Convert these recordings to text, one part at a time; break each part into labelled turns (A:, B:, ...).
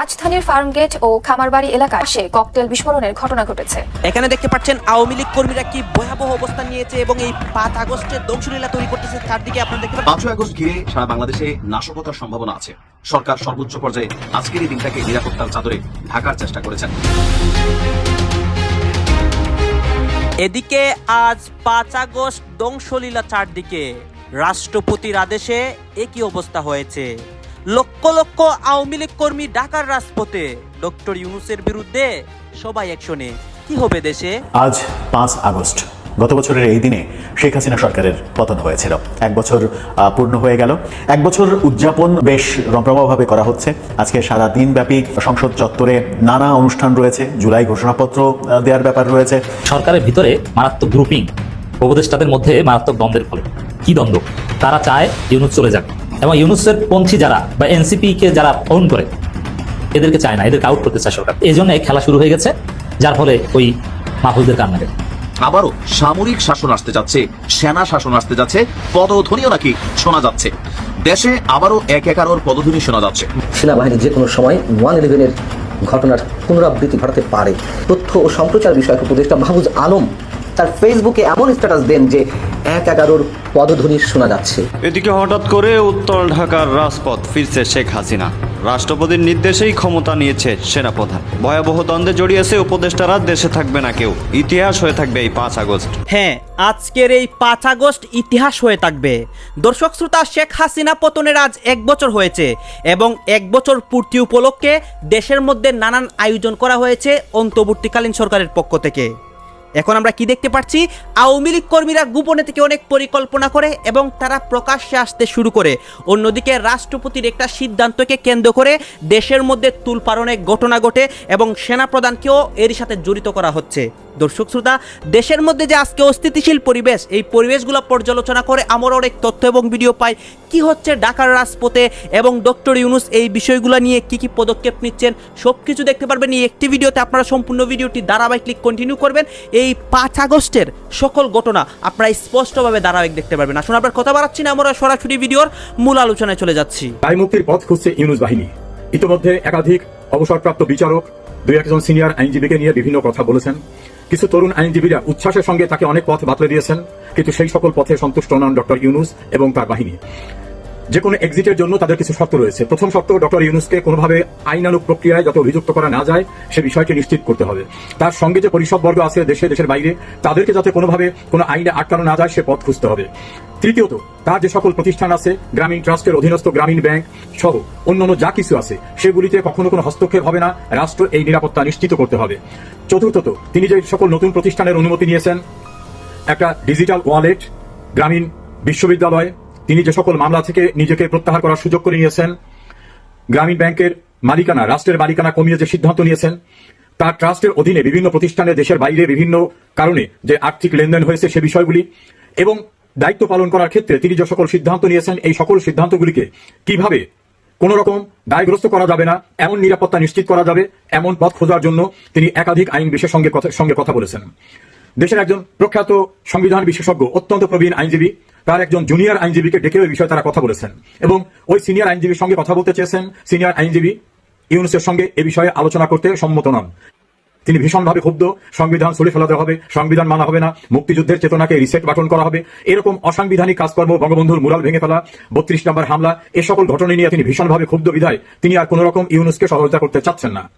A: রাজধানীর ফার্মগেট ও খামারবাড়ি এলাকায় সে ককটেল বিস্ফোরণের ঘটনা ঘটেছে।
B: এখানে দেখতে পাচ্ছেন আওয়ামী লীগ কর্মীরা কি ভয়াবহ অবস্থান নিয়েছে এবং এই পাঁচ আগস্টে ধ্বংসলীলা তৈরি করতেছে চারদিকে আপনারা দেখতে পাচ্ছেন।
C: পাঁচই আগস্ট ঘিরে সারা বাংলাদেশে নাশকতার সম্ভাবনা আছে। সরকার সর্বোচ্চ পর্যায়ে আজকের এই দিনটাকে নিরাপত্তার চাদরে ঢাকার চেষ্টা করেছেন।
B: এদিকে আজ পাঁচ আগস্ট ধ্বংসলীলা চারদিকে। রাষ্ট্রপতির আদেশে একই অবস্থা হয়েছে। লক্ষ লক্ষ আওয়ামী লীগ কর্মী ঢাকার রাজপথে। ডক্টর ইউনুসের বিরুদ্ধে সবাই একশনে। কি হবে দেশে?
D: আজ পাঁচ আগস্ট। গত বছরের এই দিনে শেখ হাসিনা সরকারের পতন হয়েছিল। এক বছর পূর্ণ হয়ে গেল। এক বছর উদযাপন বেশ রমরমাভাবে করা হচ্ছে। আজকে সারা দিনব্যাপী সংসদ চত্বরে নানা অনুষ্ঠান রয়েছে। জুলাই ঘোষণাপত্র দেওয়ার ব্যাপার রয়েছে।
E: সরকারের ভিতরে মারাত্মক গ্রুপিং উপদেষ্টাদের মধ্যে মারাত্মক দ্বন্দ্বের ফলে। কি দ্বন্দ্ব? তারা চায় ইউনুস চলে যাক। এবং ইউনুসের পন্থী যারা বা এনসিপি কে যারা ফোন করে এদেরকে চায় না এদেরকে আউট করতে চায় সরকার। এই জন্য খেলা শুরু হয়ে গেছে যার ফলে ওই মাহফুজদের কান্নাকে
C: আবারও সামরিক শাসন আসতে যাচ্ছে সেনা শাসন আসতে যাচ্ছে পদধ্বনিও নাকি শোনা যাচ্ছে। দেশে আবারও এক একারোর পদধ্বনি শোনা যাচ্ছে।
F: সেনাবাহিনী যে কোনো সময় ওয়ান ইলেভেনের ঘটনার পুনরাবৃত্তি ঘটাতে পারে। তথ্য ও সম্প্রচার বিষয়ক উপদেষ্টা মাহবুজ আলম তার ফেসবুকে এমন স্ট্যাটাস দেন যে এক এগারোর পদধ্বনি শোনা যাচ্ছে।
G: এদিকে হঠাৎ করে উত্তর ঢাকার রাজপথ ফিরছে শেখ হাসিনা। রাষ্ট্রপতির নির্দেশেই ক্ষমতা নিয়েছে সেনাপ্রধান। ভয়াবহ দ্বন্দ্বে জড়িয়েছে উপদেষ্টারা দেশে থাকবে না কেউ। ইতিহাস হয়ে থাকবে এই পাঁচ আগস্ট।
B: হ্যাঁ আজকের এই পাঁচ আগস্ট ইতিহাস হয়ে থাকবে। দর্শক শ্রোতা শেখ হাসিনা পতনের আজ এক বছর হয়েছে এবং এক বছর পূর্তি উপলক্ষে দেশের মধ্যে নানান আয়োজন করা হয়েছে অন্তর্বর্তীকালীন সরকারের পক্ষ থেকে। এখন আমরা কি দেখতে পাচ্ছি? আওয়ামী লীগ কর্মীরা গোপনে থেকে অনেক পরিকল্পনা করে এবং তারা প্রকাশ্যে আসতে শুরু করে। অন্যদিকে রাষ্ট্রপতির একটা সিদ্ধান্তকে কেন্দ্র করে দেশের মধ্যে তুলপারণের ঘটনা ঘটে এবং সেনা সেনাপ্রধানকেও এর সাথে জড়িত করা হচ্ছে। দর্শক শ্রোতা, দেশের মধ্যে যে আজকে অস্থিতিশীল পরিবেশ, এই পরিবেশগুলো পর্যালোচনা করে আমরা অনেক তথ্য এবং ভিডিও পাই। কি হচ্ছে ঢাকার রাজপথে এবং ডক্টর ইউনুস এই বিষয়গুলো নিয়ে কি কি পদক্ষেপ নিচ্ছেন সব কিছু দেখতে পারবেন। এই একটি ভিডিওতে আপনারা সম্পূর্ণ ভিডিওটি ধারাবাহিক কন্টিনিউ করবেন। এই পাঁচ আগস্টের সকল ঘটনা আপনারা স্পষ্টভাবে ধারাবাহিক দেখতে পারবেন। আসুন আপনার কথা বাড়াচ্ছি না, আমরা সরাসরি ভিডিওর মূল আলোচনায় চলে যাচ্ছি।
H: দায় মুক্তির পথ খুঁজছে ইউনুস বাহিনী। ইতিমধ্যে একাধিক অবসরপ্রাপ্ত বিচারক দুই একজন সিনিয়র আইনজীবীকে নিয়ে বিভিন্ন কথা বলেছেন। কিছু তরুণ আইনজীবীরা উচ্ছ্বাসের সঙ্গে তাকে অনেক পথ বাতলে দিয়েছেন, কিন্তু সেই সকল পথে সন্তুষ্ট নন ডক্টর ইউনুস এবং তার বাহিনী। যে কোনো এক্সিটের জন্য তাদের কিছু শর্ত রয়েছে। প্রথম শর্ত, ডক্টর ইউনুসকে কোনোভাবে আইনানুগ প্রক্রিয়ায় যত অভিযুক্ত করা না যায়, সে বিষয়টি নিশ্চিত করতে হবে। তার সঙ্গে যে পরিষদবর্গ আছে, দেশে, দেশের বাইরে, তাদেরকে যাতে কোনোভাবে কোনো আইনে আটকানো না যায়, সে পথ খুঁজতে হবে। তৃতীয়ত, তার যে সকল প্রতিষ্ঠান আছে, গ্রামীণ ট্রাস্টের অধীনস্থ গ্রামীণ ব্যাংক সহ অন্যান্য যা কিছু আছে, সেগুলিতে কখনো কোনো হস্তক্ষেপ হবে না। রাষ্ট্র এই নিরাপত্তা নিশ্চিত করতে হবে। চতুর্থত, তিনি যে সকল নতুন প্রতিষ্ঠানের অনুমতি নিয়েছেন, একটা ডিজিটাল ওয়ালেট, গ্রামীণ বিশ্ববিদ্যালয় তিনি যে সকল মামলা থেকে নিজেকে প্রত্যাহার করার সুযোগ করে নিয়েছেন, গ্রামীণ ব্যাংকের মালিকানা, রাষ্ট্রের মালিকানা কমিয়ে যে সিদ্ধান্ত নিয়েছেন তার ট্রাস্টের অধীনে বিভিন্ন প্রতিষ্ঠানে দেশের বাইরে বিভিন্ন কারণে যে আর্থিক লেনদেন হয়েছে সে বিষয়গুলি এবং দায়িত্ব পালন করার ক্ষেত্রে তিনি যে সকল সিদ্ধান্ত নিয়েছেন, এই সকল সিদ্ধান্তগুলিকে কীভাবে কোন রকম দায়গ্রস্ত করা যাবে না, এমন নিরাপত্তা নিশ্চিত করা যাবে, এমন পথ খোঁজার জন্য তিনি একাধিক আইন বিশেষ সঙ্গে কথা সঙ্গে কথা বলেছেন। দেশের একজন প্রখ্যাত সংবিধান বিশেষজ্ঞ, অত্যন্ত প্রবীণ আইনজীবী, তার একজন জুনিয়র আইনজীবীকে ডেকে ওই বিষয়ে তারা কথা বলেছেন এবং ওই সিনিয়র আইনজীবীর সঙ্গে কথা বলতে চেয়েছেন। সিনিয়র আইনজীবী ইউনুসের সঙ্গে এ বিষয়ে আলোচনা করতে সম্মত নন। তিনি ভীষণভাবে ক্ষুব্ধ। সংবিধান সরে ফেলাতে হবে, সংবিধান মানা হবে না, মুক্তিযুদ্ধের চেতনাকে রিসেট বাটন করা হবে। এরকম অসাংবিধানিক কাজকর্ম বঙ্গবন্ধুর মুরাল ভেঙে ফেলা, বত্রিশ নম্বর হামলা, এ সকল ঘটনা নিয়ে তিনি ভীষণভাবে ক্ষুব্ধ বিধায় তিনি আর কোন রকম ইউনুসকে সহযোগিতা করতে চাচ্ছেন না।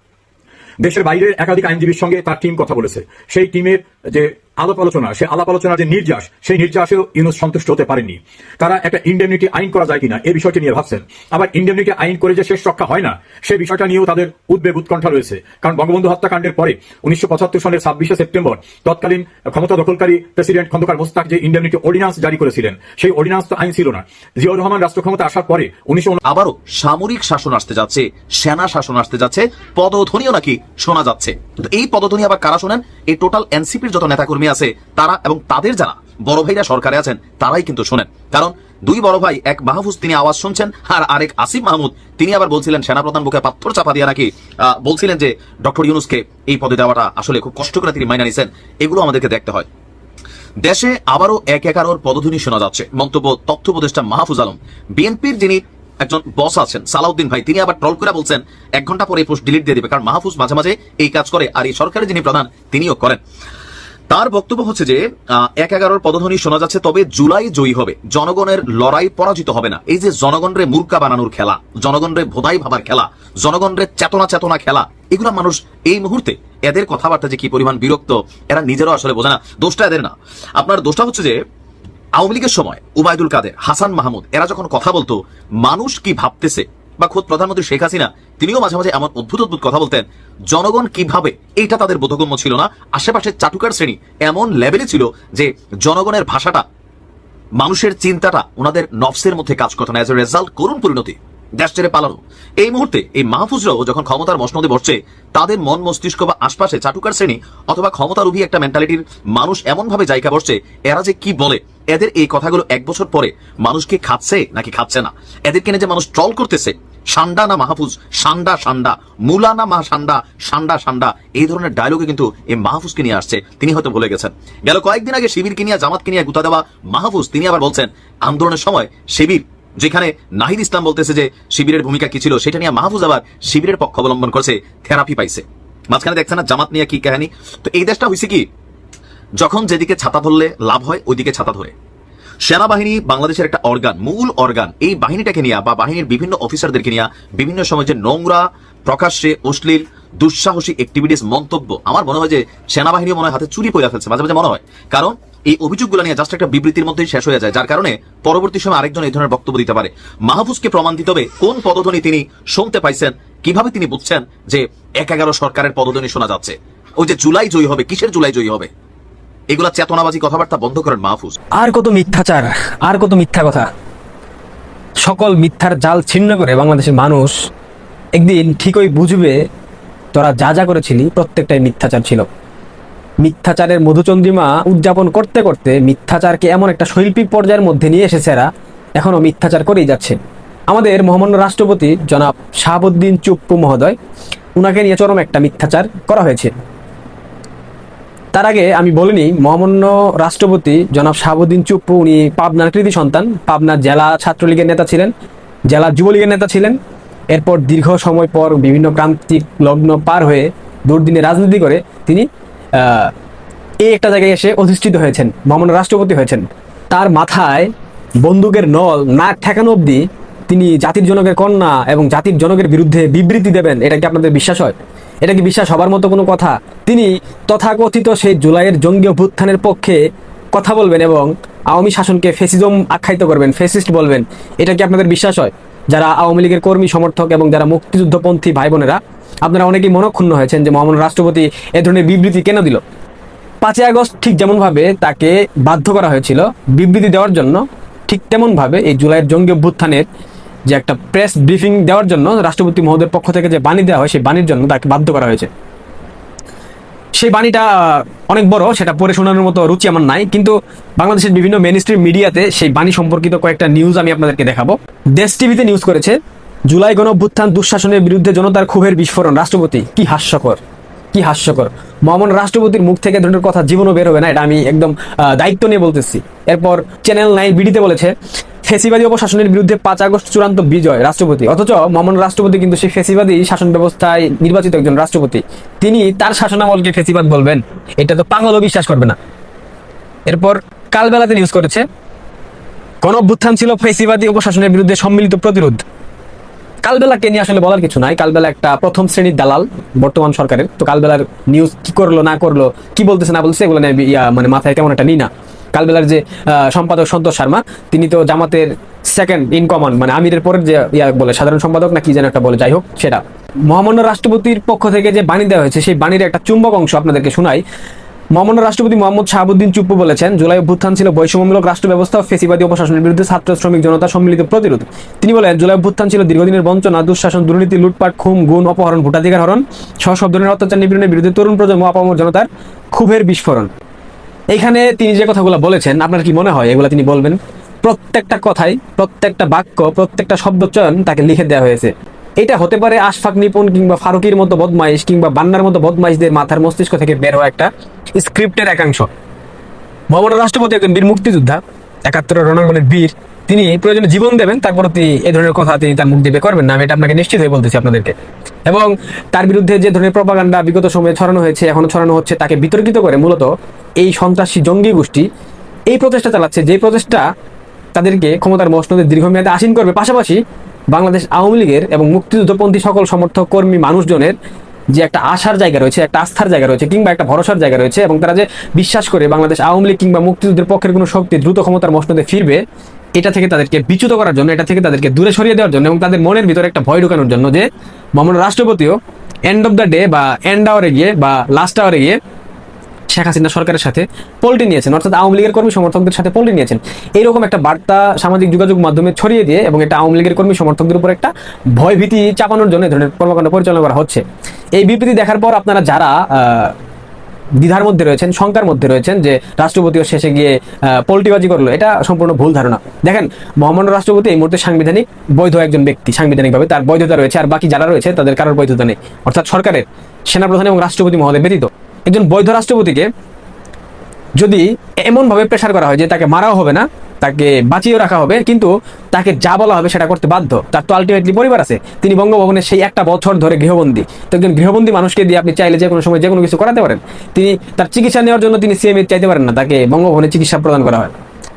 H: দেশের বাইরের একাধিক আইনজীবীর সঙ্গে তার টিম কথা বলেছে। সেই টিমের যে আলাপ আলোচনা সেই আলাপ আলোচনার যে নির্যাস, সেই নির্যাসেও ইউনুস সন্তুষ্ট হতে পারেননি। তারা একটা ইন্ডেমনিটি আইন করা যায় কিনা এই বিষয়টি নিয়ে ভাবছেন। আবার ইন্ডেমনিটি আইন করে যে শেষ রক্ষা হয় না সেই বিষয়টা নিয়েও তাদের উদ্বেগ, উৎকণ্ঠা রয়েছে। কারণ বঙ্গবন্ধু হত্যাকাণ্ডের পরে উনিশশো পঁচাত্তর সালের ছাব্বিশে সেপ্টেম্বর, তৎকালীন ক্ষমতা দখলকারী প্রেসিডেন্ট খন্দকার মোস্তাক যে ইন্ডেমনিটি অর্ডিন্যান্স জারি করেছিলেন, সেই অর্ডিন্যান্স তো আইন ছিল না। জিয়াউর রহমান রাষ্ট্র ক্ষমতা আসার পরে উনিশশো
C: আবারও সামরিক শাসন আসতে যাচ্ছে, সেনা শাসন আসতে যাচ্ছে, পদধ্বনিও নাকি শোনা যাচ্ছে। এই পদধ্বনি আবার কারা শোনেন? এই টোটাল এনসিপির যত নেতাকর্মী আছে, তারা এবং তাদের যারা বড় ভাইরা সরকারে আছেন, তারাই কিন্তু শোনেন। কারণ দুই বড় ভাই, এক মাহফুজ, তিনি আওয়াজ শুনছেন, আর আরেক আসিফ মাহমুদ, তিনি আবার বলছিলেন, সেনাপ্রধান বুকে পাথর চাপা দিয়ে নাকি? বলছিলেন যে, ডক্টর ইউনুসকে এই পদে দেওয়াটা আসলে খুব কষ্ট করে তিনি মাইনা নিছেন। এগুলো আমাদেরকে দেখতে হয়। দেশে আবারও এক একারোর পদধ্বনি শোনা যাচ্ছে। মন্তব্য তথ্য উপদেষ্টা মাহফুজ আলম। বিএনপির যিনি একজন বস আছেন, সালাউদ্দিন ভাই, তিনি আবার ট্রল করে বলছেন, এক ঘণ্টা পরে এই পোস্ট ডিলিট দিয়ে দিবে। কারণ মাহফুজ মাঝে মাঝে এই কাজ করে, আর এই সরকারের যিনি প্রধান, তিনিও করেন। তার বক্তব্য হচ্ছে যে এক এগারোর পদধ্বনি শোনা যাচ্ছে, তবে জুলাই জয়ী হবে। জনগণের লড়াই পরাজিত হবে না। এই যে জনগণরে মূর্খা বানানোর খেলা, জনগণরে ভোদাই ভাবার খেলা, জনগণরে চেতনা চেতনা খেলা, এগুলো মানুষ এই মুহূর্তে এদের কথাবার্তা যে কি পরিমাণ বিরক্ত, এরা নিজেরাও আসলে বোঝে না। দোষটা এদের না। আপনার দোষটা হচ্ছে যে, আওয়ামী লীগের সময় উবায়দুল কাদের, হাসান মাহমুদ, এরা যখন কথা বলতো, মানুষ কি ভাবতেছে? বা খোদ প্রধানমন্ত্রী শেখ হাসিনা, তিনিও মাঝে মাঝে এমন অদ্ভুত অদ্ভুত কথা বলতেন, জনগণ কীভাবে এইটা তাদের বোধগম্য ছিল না? আশেপাশে চাটুকার শ্রেণি এমন লেভেলে ছিল যে জনগণের ভাষাটা, মানুষের চিন্তাটা, ওনাদের নফসের মধ্যে কাজ করতো না। এজ এ রেজাল্ট করুন পরিণতি। দেশ ছেড়ে পালানো এই মুহূর্তে এই মাহফুজরাও যখন ক্ষমতার মসনদে বসছে, তাদের মন মস্তিষ্ক বা আশপাশে চাটুকার শ্রেণি অথবা ক্ষমতারুভী একটা মেন্টালিটির মানুষ এমন ভাবে জায়গা বসছে, এরা যে কি বলে? এদের এই কথাগুলো এক বছর পরে মানুষকে খাচ্ছে নাকি খাচ্ছে না? এদেরকে নিয়ে যে মানুষ ট্রল করতেছে, সান্ডা না মাহফুজ, সান্ডা সান্ডা, মুলা না মা সান্ডা সান্ডা সান্ডা, এই ধরনের ডায়লগে কিন্তু এই মাহফুজকে নিয়ে আসছে। তিনি হয়তো ভুলে গেছেন। গেল কয়েকদিন আগে শিবির নিয়ে জামাত নিয়ে গুতা দেওয়া মাহফুজ, তিনি আবার বলছেন, আন্দোলনের সময় শিবির যেখানে নাহিদ ইসলাম বলতেছে যে শিবিরের ভূমিকা কি ছিল, সেটা নিয়ে মাহফুজ আবার শিবিরের পক্ষ অবলম্বন করছে, থেরাপি পাইছে। মাঝখানে দেখছে না, জামাত নিয়ে কি কাহিনী? তো এই দেশটা হয়েছে কি, যখন যেদিকে ছাতা ধরলে লাভ হয়, ওইদিকে ছাতা ধরে। সেনাবাহিনী বাংলাদেশের একটা অর্গান মূল অর্গান এই বাহিনীটাকে নিয়ে বা বাহিনীর বিভিন্ন অফিসারদেরকে নিয়ে বিভিন্ন সময় যে নোংরা, প্রকাশ্যে অশ্লীল, দুঃসাহসী অ্যাক্টিভিটিস মন্তব্য, আমার মনে হয় যে সেনাবাহিনী মনে হয় হাতে চুরি পয়লা ফেলছে, মাঝে মাঝে মনে হয়। কারণ এই অভিযোগগুলো নিয়ে জাস্ট একটা বিবৃতির মধ্যেই শেষ হয়ে যায়, যার কারণে পরবর্তী সময় আরেকজন এই ধরনের বক্তব্য দিতে পারে। মাহফুজকে প্রমাণ দিতে হবে কোন পদধ্বনি তিনি শুনতে পাইছেন, কীভাবে তিনি বুঝছেন যে এক এগারো সরকারের পদধ্বনি শোনা যাচ্ছে। ওই যে জুলাই জয়ী হবে, কিসের জুলাই জয়ী হবে? এগুলা চেতনাবাজি কথাবার্তা বন্ধ করেন মাহফুজ।
I: আর কত মিথ্যাচার, আর কত মিথ্যা কথা। সকল মিথ্যার জাল ছিন্ন করে বাংলাদেশের মানুষ একদিন ঠিকই বুঝবে তোরা যা যা করেছিলি, প্রত্যেকটাই মিথ্যাচার ছিল। মিথ্যাচারের মধুচন্দ্রিমা উদযাপন করতে করতে মিথ্যাচারকে এমন একটা শৈল্পিক পর্যায়ের মধ্যে নিয়ে এসেছে এরা, এখনও মিথ্যাচার করেই যাচ্ছে। আমাদের মহামান্য রাষ্ট্রপতি জনাব শাহাবুদ্দিন চুপ্পু মহোদয়, উনাকে নিয়ে চরম একটা মিথ্যাচার করা হয়েছে। তার আগে আমি বলিনি মহামান্য রাষ্ট্রপতি জনাব শাহাবুদ্দিন চুপ্পু উনি পাবনার কৃতি সন্তান, পাবনার জেলা ছাত্রলীগের নেতা ছিলেন, জেলা যুবলীগের নেতা ছিলেন। এরপর দীর্ঘ সময় পর বিভিন্ন প্রান্তিক লগ্ন পার হয়ে দুর্দিনে রাজনীতি করে তিনি এই একটা জায়গায় এসে অধিষ্ঠিত হয়েছেন মহামান্য রাষ্ট্রপতি হয়েছেন। তার মাথায় বন্দুকের নল, নাক ঠেকানো অবধি তিনি জাতির জনকের কন্যা এবং জাতির জনকের বিরুদ্ধে বিবৃতি দেবেন। এটা কি আপনাদের বিশ্বাস হয়? এটা কি বিশ্বাস হবার মতো কোনো কথা? তিনি তথাকথিত সেই জুলাইয়ের জঙ্গি অভ্যুত্থানের পক্ষে কথা বলবেন এবং আওয়ামী শাসনকে ফেসিজম আখ্যায়িত করবেন, ফেসিস্ট বলবেন। এটা কি আপনাদের বিশ্বাস হয়? যারা আওয়ামী লীগের কর্মী, সমর্থক এবং যারা মুক্তিযুদ্ধপন্থী ভাই বোনেরা আপনারা অনেকেই মনক্ষুণ্ণ হয়েছেন যে মহামান্য রাষ্ট্রপতি এ ধরনের বিবৃতি কেন দিল? পাঁচই আগস্ট ঠিক যেমনভাবে তাকে বাধ্য করা হয়েছিল, বিবৃতি দেওয়ার জন্য, ঠিক তেমনভাবে এই জুলাইয়ের জঙ্গি অভ্যুত্থানের যে একটা প্রেস ব্রিফিং দেওয়ার জন্য রাষ্ট্রপতি মহোদয়ের পক্ষ থেকে যে বাণী দেওয়া হয়, সেই বাণীর জন্য তাকে বাধ্য করা হয়েছে। সেই বাণীটা অনেক বড়, সেটা পড়ে শোনানোর মতো রুচি আমার নাই, কিন্তু বাংলাদেশের বিভিন্ন মেনস্ট্রিম মিডিয়াতে সেই বাণী সম্পর্কিত কয়েকটা নিউজ আমি আপনাদেরকে দেখাবো। দেশ টিভিতে নিউজ করেছে জুলাই গণ অভ্যুত্থান দুঃশাসনের বিরুদ্ধে জনতার ক্ষোভের বিস্ফোরণ। রাষ্ট্রপতি, কি হাস্যকর কি হাস্যকর। মহামান্য রাষ্ট্রপতির মুখ থেকে ধরনের কথা জীবনও বের হবে না, এটা আমি একদম দায়িত্ব নিয়ে বলতেছি। এরপর চ্যানেল নাইন বিডিতে বলেছে, ফেসিবাদী অপশাসনের বিরুদ্ধে পাঁচ আগস্ট চূড়ান্ত বিজয়, রাষ্ট্রপতি। অথচ মহামান্য রাষ্ট্রপতি কিন্তু সেই ফেসিবাদী শাসন ব্যবস্থায় নির্বাচিত একজন রাষ্ট্রপতি। তিনি তার শাসনামলকে ফেসিবাদ বলবেন, এটা তো পাগলও বিশ্বাস করবে না। এরপর কালবেলাতে নিউজ করেছে গণ ছিল ফেসিবাদী উপশাসনের বিরুদ্ধে সম্মিলিত প্রতিরোধ। কালবেলাকে নিয়ে আসলে বলার কিছু নাই। কালবেলা একটা প্রথম শ্রেণির দালাল বর্তমান সরকারের। তো কালবেলার নিউজ কি করল, না করল, কি বলতেছে, না বলতেছে, এগুলো নিয়ে মানে মাথায় তেমন একটা নিই না। কালবেলার যে সম্পাদক সন্তোষ শর্মা, তিনি তো জামাতের সেকেন্ড ইন কমন মানে আমিরের পরের যে, ইয়া বলে, সাধারণ সম্পাদক না কি যেন একটা বলে, যাই হোক, সেটা। মহামান্য রাষ্ট্রপতির পক্ষ থেকে যে বাণী দেওয়া হয়েছে, সেই বাণীর একটা চুম্বক অংশ আপনাদেরকে শোনাই। মহামান্য রাষ্ট্রপতি মোহাম্মদ শাহাবুদ্দিন চুপ্পু বলেছেন, জুলাই অভ্যুত্থান ছিল বৈষম্যমূলক রাষ্ট্র ব্যবস্থা ও ফেসিবাদী অপশাসনের বিরুদ্ধে ছাত্র, শ্রমিক, জনতা সম্মিলিত প্রতিরোধ। তিনি বলেন, জুলাই অভ্যুত্থান ছিল দীর্ঘদিনের বঞ্চনা, দুঃশাসন, দুর্নীতি, লুটপাট, খুন, গুণ, অপহরণ, ভোটাধিকার হরণ সহ সব ধরনের অত্যাচার নিপীড়নের বিরুদ্ধে তরুণ প্রজন্ম আপামর জনতার ক্ষোভের বিস্ফোরণ। এখানে তিনি যে কথাগুলো বলেছেন, আপনার কি মনে হয়? এগুলা তিনি বলবেন? প্রত্যেকটা কথাই, প্রত্যেকটা বাক্য, প্রত্যেকটা শব্দ চয়ন তাকে লিখে দেওয়া হয়েছে। এটা হতে পারে আশফাক নিপুণ কিংবা ফারুকির মতো বদমাইশ কিংবা বান্নার মতো বদমাইশদের মাথার মস্তিষ্ক থেকে বের হওয়া একটা স্ক্রিপ্টের একাংশ। মহামান্য রাষ্ট্রপতি একজন বীর মুক্তিযোদ্ধা একাত্তরের রণাঙ্গনের বীর। তিনি প্রয়োজনে জীবন দেবেন তারপর তিনি এই ধরনের কথা তিনি তার মুখ দিয়ে করবেন না, আমি এটা আপনাকে নিশ্চিত হয়ে বলতেছি আপনাদেরকে। এবং তার বিরুদ্ধে যে ধরনের প্রপাগান্ডা বিগত সময়ে ছড়ানো হয়েছে, এখনও ছড়ানো হচ্ছে, তাকে বিতর্কিত করে মূলত এই সন্ত্রাসী জঙ্গি গোষ্ঠী এই প্রচেষ্টা চালাচ্ছে। যে প্রচেষ্টা তাদেরকে ক্ষমতার মসনদে দীর্ঘমেয়াদে আসীন করবে, পাশাপাশি বাংলাদেশ আওয়ামী লীগের এবং মুক্তিযুদ্ধপন্থী সকল সমর্থক কর্মী মানুষজনের যে একটা আশার জায়গা রয়েছে, একটা আস্থার জায়গা রয়েছে কিংবা একটা ভরসার জায়গা রয়েছে এবং তারা যে বিশ্বাস করে বাংলাদেশ আওয়ামী লীগ কিংবা মুক্তিযুদ্ধের পক্ষের কোনো শক্তি দ্রুত ক্ষমতার মসনদে ফিরবে, এটা থেকে তাদেরকে বিচ্যুত করার জন্য, এটা থেকে তাদেরকে দূরে সরিয়ে দেওয়ার জন্য এবং তাদের মনের ভিতরে একটা ভয় ঢোকানোর জন্য যে মামলা রাষ্ট্রপতিও এন্ড অফ দ্য ডে বা এন্ড আওয়ারে গিয়ে বা লাস্ট আওয়ারে গিয়ে শেখ হাসিনা সরকারের সাথে পল্টি নিয়েছেন, অর্থাৎ আওয়ামী লীগের কর্মী সমর্থকদের সাথে পল্টি নিয়েছেন। এইরকম একটা বার্তা সামাজিক যোগাযোগ মাধ্যমে ছড়িয়ে দিয়ে এবং এটা আওয়ামী লীগের কর্মী সমর্থকদের উপর একটা ভয় ভীতি চাপানোর জন্য ধরনের কর্মকাণ্ড পরিচালনা করা হচ্ছে। এই বিবৃতি দেখার পর আপনারা যারা দ্বিধার মধ্যে রয়েছেন, শঙ্কার মধ্যে রয়েছেন যে রাষ্ট্রপতিও শেষে গিয়ে পল্টিবাজি করল, এটা সম্পূর্ণ ভুল ধারণা। দেখেন, মহামান্য রাষ্ট্রপতি এই মুহূর্তে সাংবিধানিক, বৈধ একজন ব্যক্তি সাংবিধানিকভাবে, তার বৈধতা রয়েছে আর বাকি যারা রয়েছে তাদের কারোর বৈধতা নেই। অর্থাৎ সরকারের, সেনাপ্রধান এবং রাষ্ট্রপতি মহোদয় ব্যতীত। একজন বৈধ রাষ্ট্রপতিকে যদি এমনভাবে প্রেশার করা হয় যে তাকে মারাও হবে না, তাকে বাঁচিয়েও রাখা হবে, কিন্তু তাকে যা বলা হবে সেটা করতে বাধ্য, তার তো আলটিমেটলি পরিবার আছে, তিনি বঙ্গভবনে সেই একটা বছর ধরে গৃহবন্দী। তো একজন গৃহবন্দী মানুষকে দিয়ে আপনি চাইলে যে কোনো সময় যে কোনো কিছু করাতে পারেন। তিনি তার চিকিৎসা নেওয়ার জন্য তিনি সিএমএ চাইতে পারেন না, তাকে বঙ্গভবনে চিকিৎসা প্রদান করা হয়।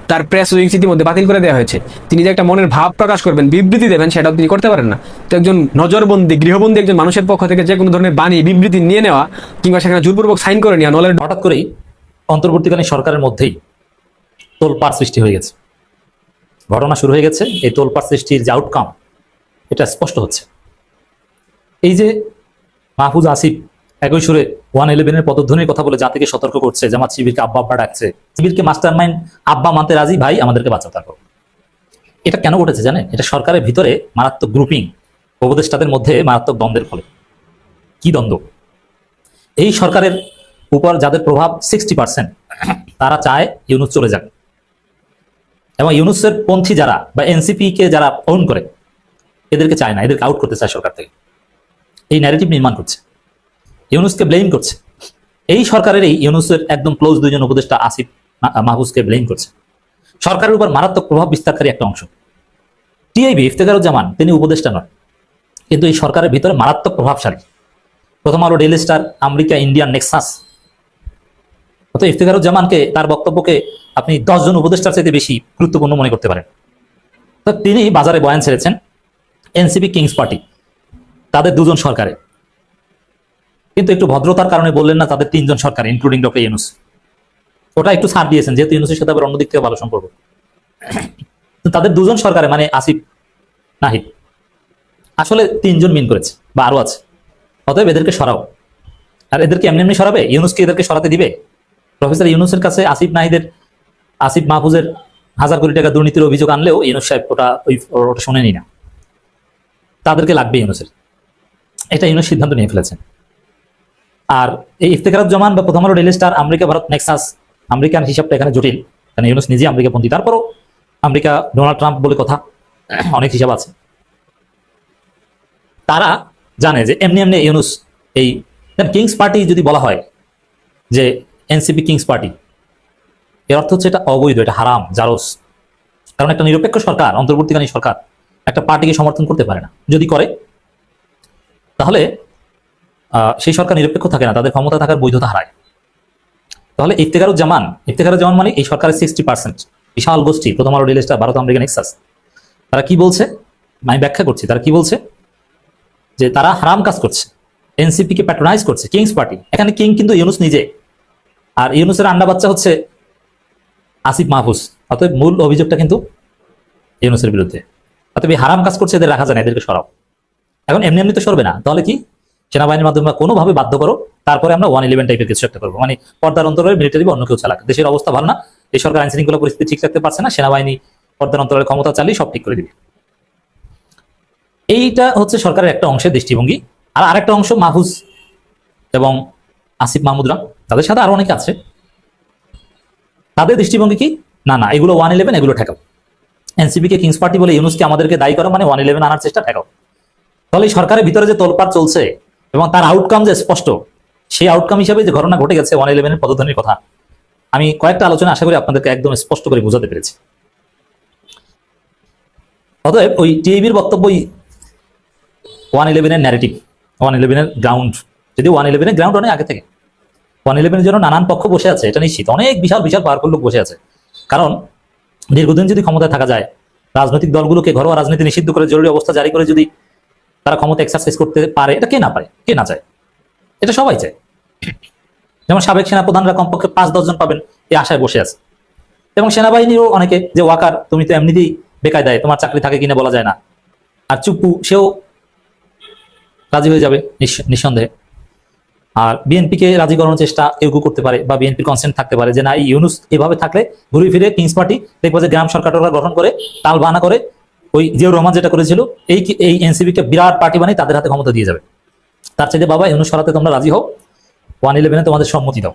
I: তার প্রেস উইংস ইতিমধ্যে বাতিল করে দেওয়া হয়েছে। তিনি যে একটা মনের ভাব প্রকাশ করবেন, বিবৃতি দেবেন, সেটাও তিনি করতে পারেন না। তো একজন নজরবন্দি, গৃহবন্দী একজন মানুষের পক্ষ থেকে যে কোনো ধরনের বাণী, বিবৃতি নিয়ে নেওয়া কিংবা সেখানে জোরপূর্বক সাইন করে নেওয়া, নলের
E: হঠাৎ করেই অন্তর্বর্তীকালীন সরকারের মধ্যেই তোলপাড় সৃষ্টি হয়ে গেছে। ঘটনা শুরু হয়ে গেছে, এই তোলপাড় সৃষ্টির যে আউটকাম এটা স্পষ্ট হচ্ছে। এই যে মাহফুজ আসিফ একই সুরে ওয়ান ইলেভেনের পদধ্বনির কথা বলে জাতিকে সতর্ক করছে, জামাত শিবিরকে আব্বা আব্বা ডাকছে। শিবিরকে মাস্টার মাইন্ড আব্বা মানতে রাজি, ভাই, আমাদেরকে বাঁচাও তারপর। এটা কেন ঘটেছে জানেন? এটা সরকারের ভিতরে মারাত্মক গ্রুপিং উপদেষ্টাদের মধ্যে মারাত্মক দ্বন্দ্বের ফলে। কি দ্বন্দ্ব? এই সরকারের উপর যাদের প্রভাব সিক্সটি পার্সেন্ট তারা চায় ইউনুস চলে যাক। এবং ইউনুসের পন্থী যারা বা এনসিপি কে যারা ওন করে, এদেরকে চায় না, এদেরকে আউট করতে চায় সরকার থেকে। এই ন্যারেটিভ নির্মাণ করছে। ইউনুসকে ব্লেম করছে। এই সরকারের এই ইউনুসের একদম ক্লোজ দুইজন উপদেষ্টা আসিফ মা- মাহফুজকে ব্লেম করছে। সরকারের উপর মারাত্মক প্রভাব বিস্তারকারী একটা অংশ। টিআইবি ইফতেখারুজ্জামান, তিনি উপদেষ্টা নন কিন্তু এই সরকারের ভিতরে মারাত্মক প্রভাবশালী। Prothom Alo Daily Star, America Indian nexus. অত ইফতেখারুজ্জামানকে, তার বক্তব্যকে আপনি দশজন উপদেষ্টার চাইতে বেশি গুরুত্বপূর্ণ মনে করতে পারেন। তিনি বাজারে বয়ান ছেড়েছেন, এনসিপি কিংস পার্টি, তাদের দুজন সরকারে কিন্তু একটু ভদ্রতার কারণে বললেন না তাদের তিনজন সরকার ইনক্লুডিং ডক্টর ইউনুস ওটা একটু ছাড় দিয়েছেন, যেহেতু ইউনুসের সাথে আবার অন্যদিক থেকে ভালো সম্পর্ক। তাদের দুজন সরকারে মানে আসিফ, নাহিদ, আসলে তিনজন মিন করেছে, বা আরও আছে। অতএব এদেরকে সরাও। আর এদেরকে এমনি এমনি সরাবে? ইউনুসকে এদেরকে সরাতে দিবে? প্রফেসর ইউনুসের কাছে আসিফ নাহিদের, আসিফ মাহফুজের হাজার কোটি টাকা দুর্নীতির অভিযোগ আনলেও ইউনুস সাহেব ওটা, ওই ওটা শোনেনি না। তাদেরকে লাগবে ইউনুসের। এটা ইউনুস সিদ্ধান্ত নিয়ে ফেলেছেন। আর এই ইফতেখারুজ্জামান বা Prothom Alo Daily Star America Bharat nexus American হিসাবটা এখানে জটিল। কারণ ইউনুস নিজে আমেরিকাপন্থী তারপরও আমেরিকা ডোনাল্ড ট্রাম্প বলে কথা, অনেক হিসাব আছে। তারা জানে যে এমনি এমনি ইউনুস এই কিংস পার্টি যদি বলা হয় যে এনসিপি কিংস পার্টি, এর অর্থ হচ্ছে এটা অবৈধ, এটা হারাম, জারস। কারণ একটা নিরপেক্ষ সরকার, অন্তর্বর্তীকালীন সরকার, একটা পার্টিকে সমর্থন করতে পারে না। যদি করে, তাহলে সেই সরকার নিরপেক্ষ থাকে না, তাদের ক্ষমতা থাকার বৈধতা হারায়। তাহলে ইফতেখারুজ্জামান ইফতেখারুজ্জামান মানে এই সরকারের সিক্সটি পার্সেন্ট বিশাল গোষ্ঠী, Prothom Alo Daily Star Bharat American nexus তারা কি বলছে? আমি ব্যাখ্যা করছি, তারা কি বলছে? যে তারা হারাম কাজ করছে এনসিপি কে প্যাট্রোনাইজ করছে কিংস পার্টি এখানে কিং কিন্তু ইউনুস নিজে। আর ইউনুসের আন্ডা বাচ্চা হচ্ছে আসিফ মাহফুজ। অতএব মূল অভিযোগটা কিন্তু ইউনুসের বিরুদ্ধে। অতএব হারাম কাজ করছে এদের রাখা যায় না, এদেরকে সরাও। এখন এমনি এমনি তো সরবে না। তাহলে কি? সেনাবাহিনীর মাধ্যমে কোনোভাবে বাধ্য করো, তারপরে আমরা ওয়ান ইলেভেন টাইপের কিছু একটা করব। মানে পর্দার অন্তরে মিলিটারি অন্য কেউ চালাক। দেশের অবস্থা ভালো না, এই সরকার আইন শৃঙ্খলা পরিস্থিতি ঠিক রাখতে পারছে না, সেনাবাহিনী পর্দার অন্তরের ক্ষমতা চালিয়ে সব ঠিক করে দিবে। এইটা হচ্ছে সরকারের একটা অংশের দৃষ্টিভঙ্গি। আর আরেকটা অংশ মাহফুজ এবং আসিফ মাহমুদরা, তাদের সাথে আরও অনেকে আছে। তাদের দৃষ্টিভঙ্গি কি? না না, এগুলো ওয়ান ইলেভেন এগুলো ঠেকাও। এনসিপি কে কিংস পার্টি বলে ইউনুসকে আমাদেরকে দায়ী করা মানে ওয়ান ইলেভেন আনার চেষ্টা ঠেকাও। তাহলে সরকারের ভিতরে যে তোলপাড় চলছে এবং তার আউটকাম যে স্পষ্ট, সেই আউটকাম হিসাবে যে ঘটনা ঘটে গেছে ওয়ান ইলেভেনের পদধ্বনির কথা, আমি কয়েকটা আলোচনা আশা করি আপনাদেরকে একদম স্পষ্ট করে বোঝাতে পেরেছি। অতএব ওই টিএবির বক্তব্যই ওয়ান ইলেভেনের ন্যারেটিভ ওয়ান ইলেভেনের গ্রাউন্ড যদি ওয়ান ইলেভেনের গ্রাউন্ড অনেক আগে থেকে। ওয়ান ইলেভেনের জন্য নানান পক্ষ বসে আছে, এটা নিশ্চিত। অনেক বিশাল বিশাল পাওয়ারফুল লোক বসে আছে। কারণ দীর্ঘদিন যদি ক্ষমতায় থাকা যায়, রাজনৈতিক দলগুলোকে ঘরোয়া রাজনীতি নিষিদ্ধ করে জরুরি অবস্থা জারি করে যদি তারা ক্ষমতা এক্সারসাইজ করতে পারে, এটা কে না পারে? কে না চায়? এটা সবাই চায়। যেমন সাবেক সেনাপ্রধানরা কমপক্ষে পাঁচ দশজন পাবেন এই আশায় বসে আছে। এবং সেনাবাহিনীরও অনেকে যে ওয়াকার, তুমি তো এমনিতেই বেকায় দেয় তোমার চাকরি থাকে কিনা বলা যায় না। আর চুপ্পু, সেও রাজি হয়ে যাবে নিঃসন্দেহে। আর বিএনপিকে রাজি করানোর চেষ্টা কেউ কেউ করতে পারে বা বিএনপির কনসেন্ট থাকতে পারে যে না ইউনুস এভাবে থাকলে ঘুরে ফিরে কিংস পার্টি দেখব যে গ্রাম সরকার গঠন করে, তাল বানা করে ওই জিয়াউর রহমান যেটা করেছিল, এই এই এনসিবি কে বিরাট পার্টি বানিয়ে তাদের হাতে ক্ষমতা দিয়ে যাবে। তার চাইতে বাবা ইউনুস সরাতে তোমরা রাজি হও। ওয়ান ইলেভেনে তোমাদের সম্মতি দাও।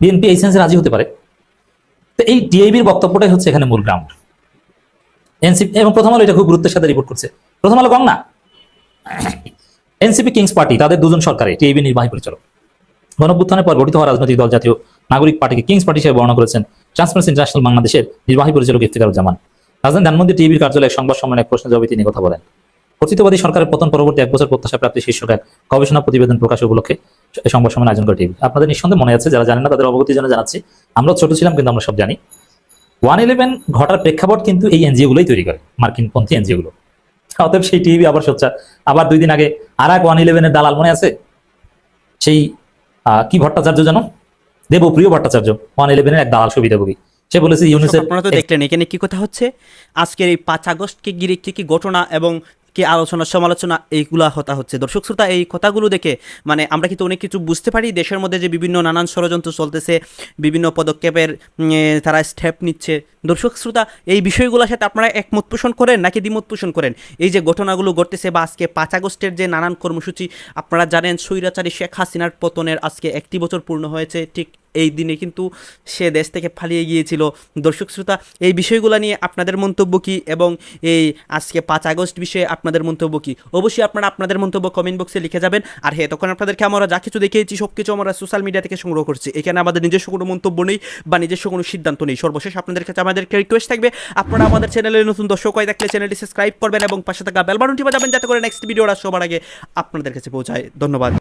E: বিএনপি এই সেন্সে রাজি হতে পারে। তো এই ডিএবির বক্তব্যটাই হচ্ছে এখানে মূল গ্রাউন্ড এনসিপি এবং প্রথম আলো এটা খুব গুরুত্বের সাথে রিপোর্ট করছে। প্রথম আলো গং না এনসিপি কিংস পার্টি তাদের দুজন সরকারে টিএবি নির্বাহী পরিচালক। গণভ্যুত্থানের পর গঠিত হওয়া রাজনৈতিক দল জাতীয় নাগরিক পার্টিকে কিংস পার্টি হিসেবে বর্ণনা করেছেন ট্রান্সপারেন্সি ইন্টারন্যাশনাল বাংলাদেশের নির্বাহী পরিচালক ইফতিকারুজ্জামান রাজধানী ধানমন্দি টিভির কার্যালয়ে সংবাদ সম্মেলনে এক প্রশ্ন জবাবে তিনি কথা বলেন। কর্তৃত্ববাদী সরকারের পতন পরবর্তী এক বছর প্রত্যাশা প্রাপ্তি শীর্ষক এক গবেষণা প্রতিবেদন প্রকাশ উপলক্ষে সংবাদ সম্মেলন আয়োজন করে টিভি। আপনাদের নিঃসন্দেহে মনে আছে, যারা জানেন না তাদের অবগতির জন্য জানাচ্ছি, আমরা ছোট ছিলাম কিন্তু আমরা সব জানি। ওয়ান ইলেভেন ঘটার প্রেক্ষাপট কিন্তু এই এনজিও গুলোই তৈরি করে মার্কিন পন্থী এনজিও গুলো অতএব সেই টিভি আবার সোচ্চার। আবার দুই দিন আগে আর এক ওয়ান ইলেভেনের দালাল মনে আছে? সেই কি ভট্টাচার্য যেন? দেবপ্রিয় ভট্টাচার্য, ওয়ান ইলেভেনের এক দালাল সুবিধাভোগী। সে বলেছে ইউনিসেফ
B: আপনারা তো দেখলেন এখানে কি কথা হচ্ছে। আজকের এই পাঁচ আগস্টকে ঘিরে কি কি ঘটনা এবং কি আলোচনা সমালোচনা এইগুলা হতা হচ্ছে। দর্শক শ্রোতা এই কথাগুলো দেখে মানে আমরা কিন্তু অনেক কিছু বুঝতে পারি। দেশের মধ্যে যে বিভিন্ন নানান ষড়যন্ত্র চলতেছে বিভিন্ন পদক্ষেপের তারা স্টেপ নিচ্ছে। দর্শক শ্রোতা এই বিষয়গুলোর সাথে আপনারা একমত পোষণ করেন নাকি দ্বিমত পোষণ করেন? এই যে ঘটনাগুলো ঘটতেছে বা আজকে পাঁচ আগস্টের যে নানান কর্মসূচি আপনারা জানেন স্বৈরাচারী শেখ হাসিনার পতনের আজকে একটি বছর পূর্ণ হয়েছে। ঠিক এই দিনে কিন্তু সে দেশ থেকে পালিয়ে গিয়েছিল। দর্শক শ্রোতা, এই বিষয়গুলো নিয়ে আপনাদের মন্তব্য কী এবং এই আজকে পাঁচ আগস্ট বিষয়ে আপনাদের মন্তব্য কী? অবশ্যই আপনারা আপনাদের মন্তব্য কমেন্ট বক্সে লিখে যাবেন। আর হ্যাঁ তখন আপনাদেরকে আমরা যা কিছু দেখিয়েছি সব কিছু আমরা সোশ্যাল মিডিয়া থেকে সংগ্রহ করছি। এখানে আমাদের নিজস্ব কোনো মন্তব্য নেই বা নিজস্ব কোনো সিদ্ধান্ত নেই। সর্বশেষ আপনাদের কাছে আমাদেরকে রিকোয়েস্ট থাকবে। আপনারা আমাদের চ্যানেলে নতুন দর্শক হয়ে থাকলে চ্যানেলটি সাবস্ক্রাইব করবেন এবং পাশে থাকা বেল বাটনটি বাজাবেন যাতে করে নেক্সট ভিডিওটা সবার আগে আপনাদের কাছে পৌঁছায়। ধন্যবাদ।